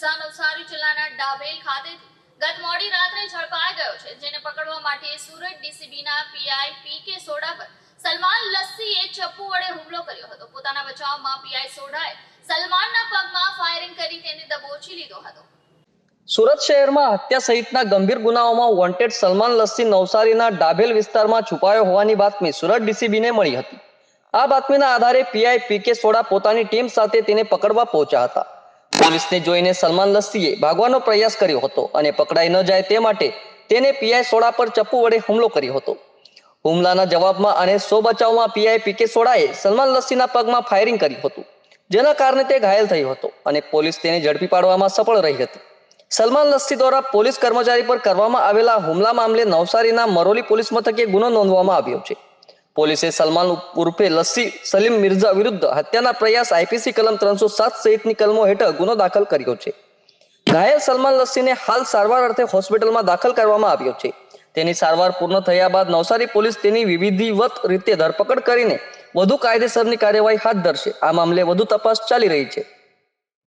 ડાભેલ ખાતેથી ગત મોડી રાત્રે ઝડપાઈ ગયો છે, જેને પકડવા માટે સુરત ડીસીબીના પીઆઈ પી કે સોડા પર સલમાન લસ્સીએ ચપ્પુ વડે હુમલો કર્યો હતો. પોતાના બચાવમાં પીઆઈ સોડાએ સલમાનના પગમાં ફાયરિંગ કરી તેને દબોચી લીધો હતો. સુરત શહેરમાં હત્યા સહિતના ગંભીર ગુનાઓમાં વોન્ટેડ સલમાન લસ્સી નવસારીના ડાભેલ વિસ્તારમાં છુપાયો હોવાની બાતમી સુરત ડીસીબીને મળી હતી. આ બાતમીના આધારે પીઆઈ પીકે સોડા પોતાની ટીમ સાથે તેને પકડવા પહોંચ્યા હતા. પોલીસને જોઈને સલમાન લસ્સીએ ભાગવાનો પ્રયાસ કર્યો હતો અને પકડાઈ ન જાય તે માટે તેને પીઆઈ સોડા પર ચપ્પુ વડે હુમલો કર્યો હતો. હુમલાના જવાબમાં અને સો બચાવમાં પીઆઈ પીકે સોડાએ સલમાન લસ્સીના પગમાં ફાયરિંગ કર્યું હતું, જેના કારણે તે ઘાયલ થયો હતો અને પોલીસ તેને ઝડપી પાડવામાં સફળ રહી હતી. સલમાન લસ્સી દ્વારા પોલીસ કર્મચારી પર કરવામાં આવેલા હુમલા મામલે નવસારીના મરોલી પોલીસ મથકે ગુનો નોંધવામાં આવ્યો છે. પોલીસે સલમાન ઉર્ફે લસ્સી સલીમ મિર્ઝા વિરુદ્ધ હત્યાના પ્રયાસ આઈપીસી કલમ ત્રણસો સાત સહિતની કલમો હેઠળ ગુનો દાખલ કર્યો છે. ઘાયલ સલમાન લસ્સીને હાલ સારવાર અર્થે હોસ્પિટલમાં દાખલ કરવામાં આવ્યો છે. તેની સારવાર પૂર્ણ થયા બાદ નવસારી પોલીસ તેની વિવિધિવત રીતે ધરપકડ કરીને વધુ કાયદેસરની કાર્યવાહી હાથ ધરશે. આ મામલે વધુ તપાસ ચાલી રહી છે.